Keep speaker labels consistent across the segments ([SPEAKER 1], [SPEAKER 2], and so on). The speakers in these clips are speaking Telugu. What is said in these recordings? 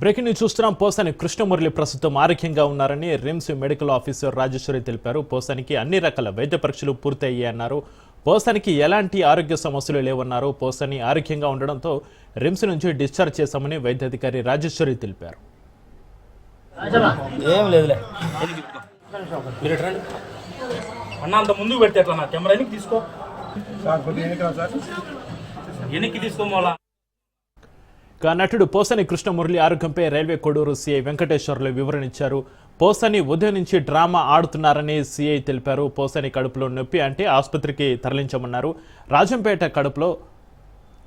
[SPEAKER 1] బ్రేకింగ్ న్యూస్ చూస్తున్నాం. పోసాని కృష్ణమురళి ప్రస్తుతం ఆరోగ్యంగా ఉన్నారని రిమ్స్ మెడికల్ ఆఫీసర్ రాజేశ్వరి తెలిపారు. పోసానికి అన్ని రకాల వైద్య పరీక్షలు పూర్తయ్యాయన్నారు పోసానికి ఎలాంటి ఆరోగ్య సమస్యలు లేవన్నారు. పోసాని ఆరోగ్యంగా ఉండడంతో రిమ్స్ నుంచి డిశ్చార్జ్ చేశామని వైద్యాధికారి రాజేశ్వరి తెలిపారు.
[SPEAKER 2] ఏం లేదులే.
[SPEAKER 3] మీరు ఇటు రండి? అన్న అంత ముందుకు పెడితే ఎట్లా నా కెమెరా వెనక్కి తీసుకో. వెనక్కి తీసుకోమోలా
[SPEAKER 1] నటుడు పోసని కృష్ణమురళి ఆరోగ్యంపై రైల్వే కొడూరు సీఐ వెంకటేశ్వర్లు వివరణించారు. పోసని ఉదయం నుంచి డ్రామా ఆడుతున్నారని సీఐ తెలిపారు. పోసని కడుపులో నొప్పి అంటే ఆసుపత్రికి తరలించమన్నారు. రాజంపేట కడుపులో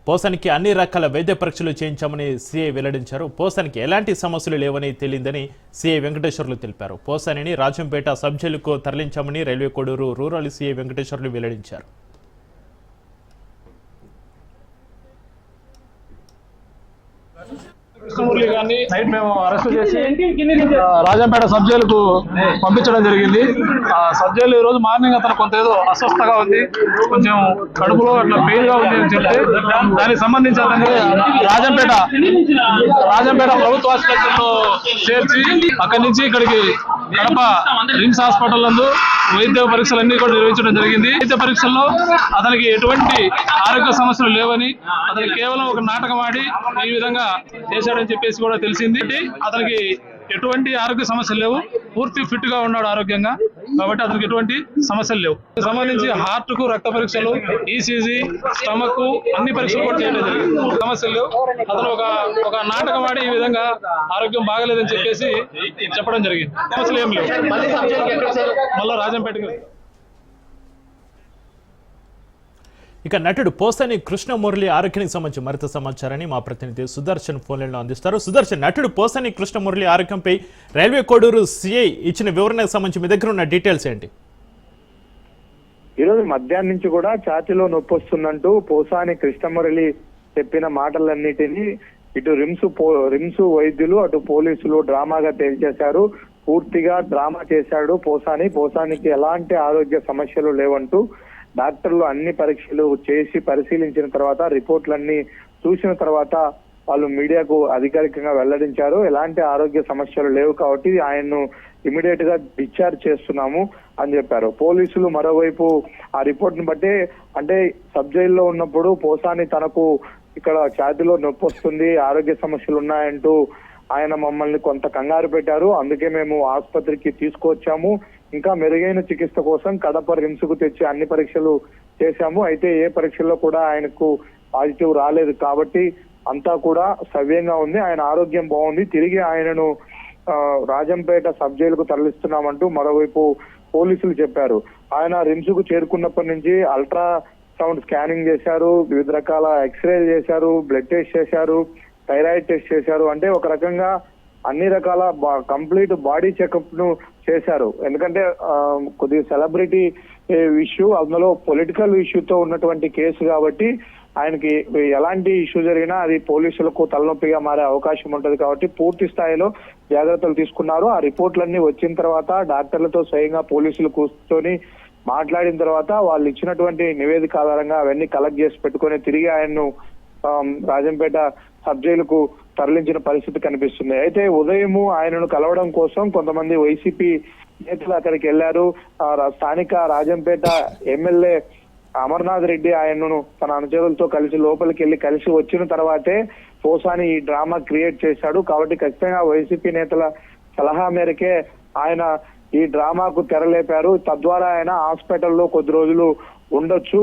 [SPEAKER 1] పోసానికి అన్ని రకాల వైద్య పరీక్షలు చేయించామని సీఐ వెల్లడించారు. పోసానికి ఎలాంటి సమస్యలు లేవని తెలియదని సీఐ వెంకటేశ్వర్లు తెలిపారు. పోసానిని రాజంపేట సబ్ జైలుకు తరలించామని railway Koduru rural CI Venkateswarlu వెల్లడించారు.
[SPEAKER 4] కృష్ణమురళి గారిని నైట్ మేము అరెస్ట్ చేసి రాజంపేట సబ్ జైలుకు పంపించడం జరిగింది. ఆ సబ్ జైలు ఈ రోజు మార్నింగ్ అతను కొంత ఏదో అస్వస్థగా ఉంది. కొంచెం కడుపులో అట్లా పెయిన్గా ఉంది అని చెప్తే దానికి సంబంధించి అతన్ని రాజంపేట రాజంపేట ప్రభుత్వ ఆసుపత్రిలో చేర్చి అక్కడి నుంచి ఇక్కడికి కడప రిమ్స్ హాస్పిటల్ నందు వైద్య పరీక్షలు అన్ని కూడా నిర్వహించడం జరిగింది. వైద్య పరీక్షల్లో అతనికి ఎటువంటి ఆరోగ్య సమస్యలు లేవని అతనికి కేవలం ఒక నాటకం ఆడి ఈ విధంగా చేశాడని చెప్పేసి కూడా తెలిసింది. అతనికి ఎటువంటి ఆరోగ్య సమస్యలు లేవు. పూర్తి ఫిట్గా ఉన్నాడు ఆరోగ్యంగా. కాబట్టి అతనికి ఎటువంటి సమస్యలు లేవు. సంబంధించి హార్ట్కు రక్త పరీక్షలు ఈసీజీ స్టమక్ అన్ని పరీక్షలు కూడా చేయడం జరిగింది సమస్యలు లేవు. అతను ఒక ఒక నాటకం ఆడి ఈ విధంగా ఆరోగ్యం బాగలేదని చెప్పేసి చెప్పడం జరిగింది. సమస్యలు ఏం లేవు. మళ్ళీ రాజంపేటకి
[SPEAKER 1] ఇక నటుడు పోసని కృష్ణమురళి ఆరోగ్యానికి సంబంధించి మరింత సమాచారాన్ని మా ప్రతినిధి సుదర్శన్ ఫోన్లలో అందిస్తారు. సుదర్శన్ నటుడు పోసని కృష్ణమురళి ఆరోగ్యంపై రైల్వే కోడూరు సిఐ ఇచ్చిన వివరణకు సంబంధించి మీ దగ్గర ఉన్న డీటెయిల్స్ ఏంటి?
[SPEAKER 5] ఈరోజు మధ్యాహ్నం నుంచి కూడా ఛాతీలో నొప్పి వస్తుందంటూ పోసాని కృష్ణమురళి చెప్పిన మాటలన్నిటినీ ఇటు రిమ్స్ పో రిమ్స్ వైద్యులు అటు పోలీసులు డ్రామాగా తేల్చేశారు. పూర్తిగా డ్రామా చేశాడు పోసాని. పోసానికి ఎలాంటి ఆరోగ్య సమస్యలు లేవంటూ డాక్టర్లు అన్ని పరీక్షలు చేసి పరిశీలించిన తర్వాత రిపోర్ట్లన్నీ చూసిన తర్వాత వాళ్ళు మీడియాకు అధికారికంగా వెల్లడించారు. ఎలాంటి ఆరోగ్య సమస్యలు లేవు కాబట్టి ఆయన్ను ఇమీడియట్గా డిశ్చార్జ్ చేస్తున్నాము అని చెప్పారు. పోలీసులు మరోవైపు ఆ రిపోర్ట్ని బట్టి అంటే సబ్ జైల్లో ఉన్నప్పుడు పోసాని తనకు ఇక్కడ ఛాతీలో నొప్పి వస్తుంది ఆరోగ్య సమస్యలు ఉన్నాయంటూ ఆయన మమ్మల్ని కొంత కంగారు పెట్టారు. అందుకే మేము ఆసుపత్రికి తీసుకువచ్చాము. ఇంకా మెరుగైన చికిత్స కోసం కడప రిమ్స్కు తెచ్చి అన్ని పరీక్షలు చేశాము. అయితే ఏ పరీక్షల్లో కూడా ఆయనకు పాజిటివ్ రాలేదు కాబట్టి అంతా కూడా సవ్యంగా ఉంది. ఆయన ఆరోగ్యం బాగుంది. తిరిగి ఆయనను రాజంపేట సబ్ జైలుకు తరలిస్తున్నామంటూ మరోవైపు పోలీసులు చెప్పారు. ఆయన రిమ్స్కు చేరుకున్నప్పటి నుంచి అల్ట్రా సౌండ్ స్కానింగ్ చేశారు. వివిధ రకాల ఎక్స్రే చేశారు. బ్లడ్ టెస్ట్ చేశారు. థైరాయిడ్ టెస్ట్ చేశారు. అంటే ఒక రకంగా అన్ని రకాల కంప్లీట్ బాడీ చెకప్ను చేశారు. ఎందుకంటే ఆ, కొద్దిగా సెలబ్రిటీ ఇష్యూ అందులో పొలిటికల్ ఇష్యూతో ఉన్నటువంటి కేసు కాబట్టి ఆయనకి ఎలాంటి ఇష్యూ జరిగినా అది పోలీసులకు తలనొప్పిగా మారే అవకాశం ఉంటుంది కాబట్టి పూర్తి స్థాయిలో జాగ్రత్తలు తీసుకున్నారు. ఆ రిపోర్ట్లన్నీ వచ్చిన తర్వాత డాక్టర్లతో స్వయంగా పోలీసులు కూర్చొని మాట్లాడిన తర్వాత వాళ్ళు ఇచ్చినటువంటి నివేదిక ఆధారంగా అవన్నీ కలెక్ట్ చేసి పెట్టుకొని తిరిగి ఆయన్ను రాజంపేట సబ్ జైలుకు తరలించిన పరిస్థితి కనిపిస్తుంది. అయితే ఉదయము ఆయనను కలవడం కోసం కొంతమంది వైసీపీ నేతలు అక్కడికి వెళ్ళారు ఆ, స్థానిక రాజంపేట ఎమ్మెల్యే అమర్నాథ్ రెడ్డి ఆయనను తన అనుచరులతో కలిసి లోపలికి వెళ్ళి కలిసి వచ్చిన తర్వాతే పోసాని ఈ డ్రామా క్రియేట్ చేశాడు. కాబట్టి ఖచ్చితంగా వైసీపీ నేతల సలహా మేరకే ఆయన ఈ డ్రామాకు తెరలేపారు. తద్వారా ఆయన హాస్పిటల్లో కొద్ది రోజులు ఉండొచ్చు.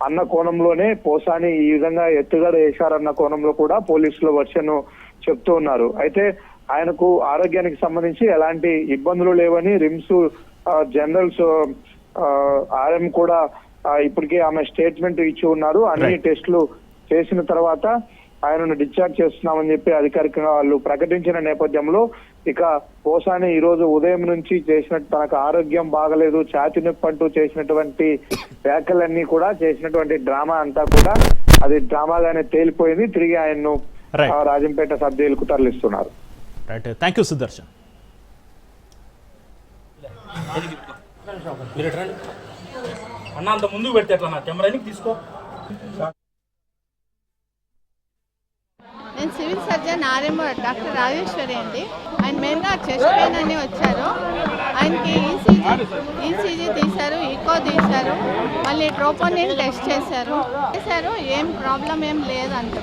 [SPEAKER 5] అన్న కోణంలోనే పోసాని ఈ విధంగా ఎత్తుగడ వేశారన్న కోణంలో కూడా పోలీసులు వర్షను చెప్తూ ఉన్నారు అయితే ఆయనకు ఆరోగ్యానికి సంబంధించి ఎలాంటి ఇబ్బందులు లేవని రిమ్స్ జనరల్స్ ఆర్ఎం కూడా ఇప్పటికే ఆమె స్టేట్మెంట్ ఇచ్చి ఉన్నారు అన్ని. టెస్టులు చేసిన తర్వాత ఆయనను డిశ్చార్జ్ చేస్తున్నామని చెప్పి అధికారికంగా వాళ్ళు ప్రకటించిన నేపథ్యంలో ఇక పోసాని ఈ రోజు ఉదయం నుంచి చేసినట్టు తనకు ఆరోగ్యం బాగలేదు ఛాతి నొప్పి అంటూ చేసినటువంటి వ్యాఖ్యలన్నీ కూడా చేసినటువంటి డ్రామా అంతా కూడా అది డ్రామాగానే తేలిపోయింది. తిరిగి ఆయన్ను రాజంపేట సబ్ జైలుకు తరలిస్తున్నారు.
[SPEAKER 1] Thank you Sudarshan.
[SPEAKER 3] అన్న అంత ముందుకు పెడితే ఎట్లా నా కెమెరా వెనక్కి తీసుకో.
[SPEAKER 2] నేను civil surgeon RMO doctor Rajeswari అండి. ఆయన మెయిన్గా చెస్ట్ పెయిన్ అని వచ్చారు. ఆయనకి ఈసీజీ ఈసీజీ తీశారు ఈకో తీశారు. మళ్ళీ ట్రోపోనిన్ టెస్ట్ చేశారు. చేశారు ఏం ప్రాబ్లం ఏం లేదంట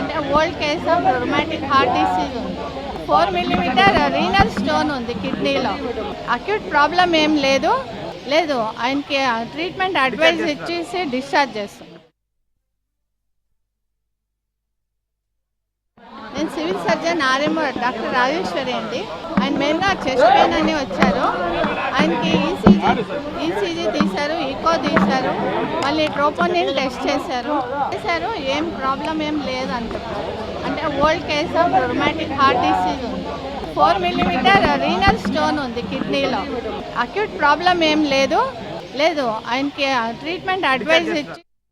[SPEAKER 2] అంటే old case of rheumatic heart disease ఉంది. ఫోర్ మిల్లీమీటర్ రీనల్ స్టోన్ ఉంది కిడ్నీలో. అక్యూట్ ప్రాబ్లం ఏం లేదు. లేదు ఆయనకి ట్రీట్మెంట్ అడ్వైజ్ ఇచ్చేసి డిశ్చార్జ్ చేస్తాం. నేను civil surgeon RMO doctor Rajeswari అండి. ఆయన మెయిన్గా చెస్ట్ పెయిన్ అని వచ్చారు. ఆయనకి ఈసీజీ ఈసీజీ తీశారు ఈకో తీశారు. మళ్ళీ ట్రోపోనిన్ టెస్ట్ చేశారు. చేశారు ఏం ప్రాబ్లం ఏం లేదంట అంటే. Old case of rheumatic heart disease. ఉంది ఫోర్ మిల్లీమీటర్ రీనల్ స్టోన్ ఉంది కిడ్నీలో. అక్యూట్ ప్రాబ్లం ఏం లేదు. లేదు ఆయనకి ట్రీట్మెంట్ అడ్వైజ్ ఇచ్చి